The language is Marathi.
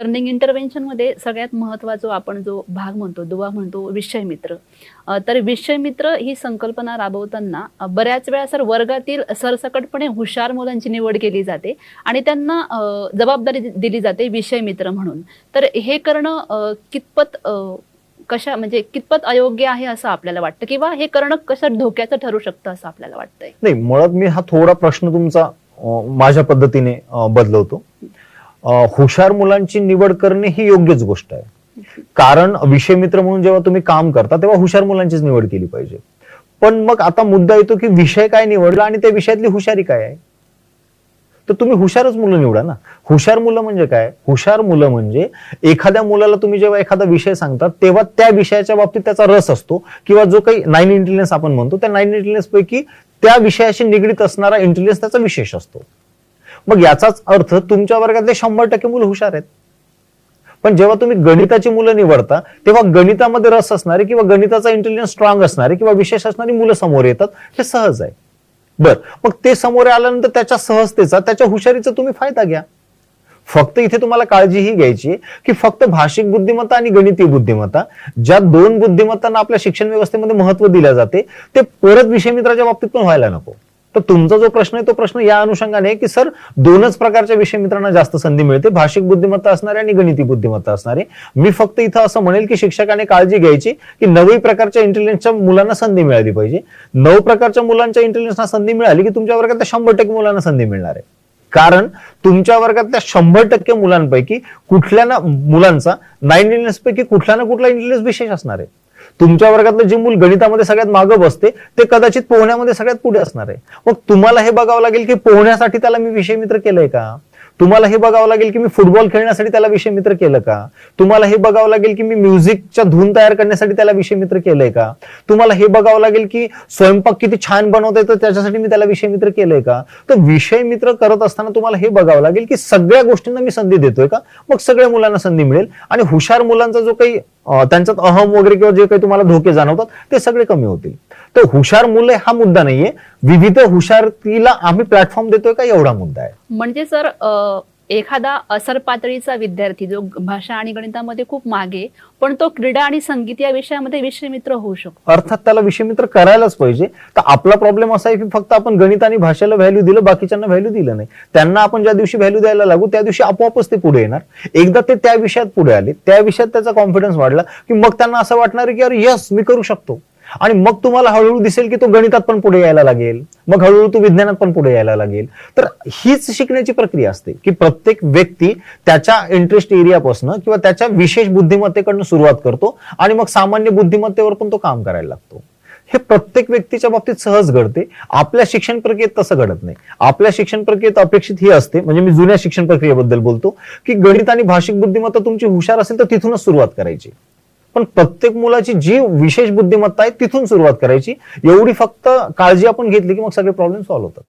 लर्निंग इंटरव्हेन्शनमध्ये सगळ्यात महत्त्वाचा आपण जो भाग म्हणतो दुवा म्हणतो विषय मित्र. तर विषय मित्र ही संकल्पना राबवताना बऱ्याच वेळा सर वर्गातील सरसकटपणे हुशार मुलांची निवड केली जाते आणि त्यांना जबाबदारी दिली जाते विषय मित्र म्हणून. तर हे करणं कितपत कशा म्हणजे कितपत अयोग्य आहे असं आपल्याला वाटतं? किंवा हे करणं कसं धोक्याचं ठरू शकतं असं आपल्याला वाटतंय? नाही मुळात मी हा थोडा प्रश्न तुमचा माझ्या पद्धतीने बदलवतो. हुशार मुलांची निवड करणे ही योग्यच गोष्ट आहे. कारण विषय मित्र म्हणून जेव्हा तुम्ही काम करता तेव्हा हुशार मुलांचीच निवड केली पाहिजे. पण मग आता मुद्दा येतो की विषय काय निवडला आणि त्या विषयातली हुशारी काय आहे? तर तुम्ही हुशारच मुलं निवडा ना. हुशार मुलं म्हणजे काय? हुशार मुलं म्हणजे एखाद्या मुलाला तुम्ही जेव्हा एखादा विषय सांगता तेव्हा त्या विषयाच्या बाबतीत त्याचा रस असतो किंवा जो काही नाईन इंटेलिजन्स आपण म्हणतो त्या नाईन इंटेलिजन्स पैकी त्या विषयाशी निगडीत असणारा इंटेलिजन्स त्याचा विशेष असतो. मग याचाच अर्थ तुमच्या वर्गातले शंभर टक्के मुलं हुशार आहेत. पण जेव्हा तुम्ही गणिताची मुलं निवडता तेव्हा गणितामध्ये रस असणारे किंवा गणिताचा इंटेलिजन्स स्ट्रॉंग असणारे किंवा विशेष असणारी मुलं समोर येतात हे सहज आहे. बर मग ते समोर आल्यानंतर त्याच्या सहजतेचा त्याच्या हुशारीचा तुम्ही फायदा घ्या. फक्त इथे तुम्हाला काळजी ही घ्यायची की फक्त भाषिक बुद्धिमत्ता आणि गणितीय बुद्धिमत्ता ज्या दोन बुद्धिमत्तांना आपल्या शिक्षण व्यवस्थेमध्ये महत्त्व दिले जाते ते परत विषयमित्राच्या बाबतीत पण व्हायला नको. तर तुमचा जो प्रश्न आहे तो प्रश्न या अनुषंगाने की सर दोनच प्रकारच्या विषय मित्रांना जास्त संधी मिळते. भाषिक बुद्धिमत्ता असणारे आणि गणिती बुद्धिमत्ता असणारे. मी फक्त इथं असं म्हणेल की शिक्षकाने काळजी घ्यायची की नवी प्रकारच्या इंटेलिजन्सच्या मुलांना संधी मिळाली पाहिजे. नऊ प्रकारच्या मुलांच्या इंटेलिजन्सना संधी मिळाली की तुमच्या वर्गात शंभर टक्के मुलांना संधी मिळणार आहे. कारण तुमच्या वर्गातल्या शंभर टक्के मुलांपैकी कुठल्या ना मुलांचा नाईन इंटेलिजन्स पैकी कुठला ना कुठला इंटेलिजन्स विशेष असणार आहे. तुमच्या वर्गातलं जे मूल गणितामध्ये सगळ्यात मागं बसते ते कदाचित पोहण्यामध्ये सगळ्यात पुढे असणार आहे. मग तुम्हाला हे बघावं लागेल की पोहण्यासाठी त्याला मी विषय मित्र केलंय का? तुम्हाला हे बघावं लागेल की मी फुटबॉल खेळण्यासाठी त्याला विषय मित्र केलं का? तुम्हाला हे बघावं लागेल की मी म्युझिकच्या धून तयार करण्यासाठी त्याला विषय मित्र केलंय का? तुम्हाला हे बघावं लागेल की स्वयंपाक किती छान बनवता येतं त्याच्यासाठी मी त्याला विषय मित्र केलंय का? तर विषय मित्र करत असताना तुम्हाला हे बघावं लागेल की सगळ्या गोष्टींना मी संधी देतोय का? मग सगळ्या मुलांना संधी मिळेल आणि हुशार मुलांचा जो काही त्यांच्यात अहम वगैरे किंवा जे काही तुम्हाला धोके जाणवतात ते सगळे कमी होतील. तर हुशार मुलं हा मुद्दा नाहीये. विविध हुशारतीला आम्ही प्लॅटफॉर्म देतोय का एवढा मुद्दा आहे. म्हणजे सर एखादा असर पातळीचा विद्यार्थी जो भाषा आणि गणितामध्ये खूप मागे पण तो क्रीडा आणि संगीत या विषयामध्ये विषय मित्र होऊ शकतो. अर्थात त्याला विषय मित्र करायलाच पाहिजे. तर आपला प्रॉब्लेम असा आहे की फक्त आपण गणित आणि भाषेला व्हॅल्यू दिलं बाकीच्यांना व्हॅल्यू दिलं नाही. त्यांना आपण ज्या दिवशी व्हॅल्यू द्यायला लागू त्या दिवशी आपोआपच ते पुढे येणार. एकदा ते त्या विषयात पुढे आले त्या विषयात त्याचा कॉन्फिडन्स वाढला की मग त्यांना असं वाटणार की अरे यस मी करू शकतो. आणि मग तुम्हाला हळूहळू दिसेल की तो गणितात पण पुढे यायला लागेल. मग हळूहळू तो विज्ञानात पण पुढे यायला लागेल. तर हीच शिकण्याची प्रक्रिया असते की प्रत्येक व्यक्ती त्याच्या इंटरेस्ट एरियापासून किंवा त्याच्या विशेष बुद्धिमत्तेकडनं सुरुवात करतो आणि मग सामान्य बुद्धिमत्तेवर पण तो काम करायला लागतो. हे प्रत्येक व्यक्तीच्या बाबतीत सहज घडते. आपल्या शिक्षण प्रक्रियेत तसं घडत नाही. आपल्या शिक्षण प्रक्रियेत अपेक्षित ही असते म्हणजे मी जुन्या शिक्षण प्रक्रियेबद्दल बोलतो की गणित आणि भाषिक बुद्धिमत्ता तुमची हुशार असेल तर तिथूनच सुरुवात करायची. पण प्रत्येक मुलाची जी विशेष बुद्धिमत्ता आहे तिथून सुरुवात करायची. एवढी फक्त काळजी आपण घेतली की मग सगळे प्रॉब्लेम सॉल्व्ह होतात.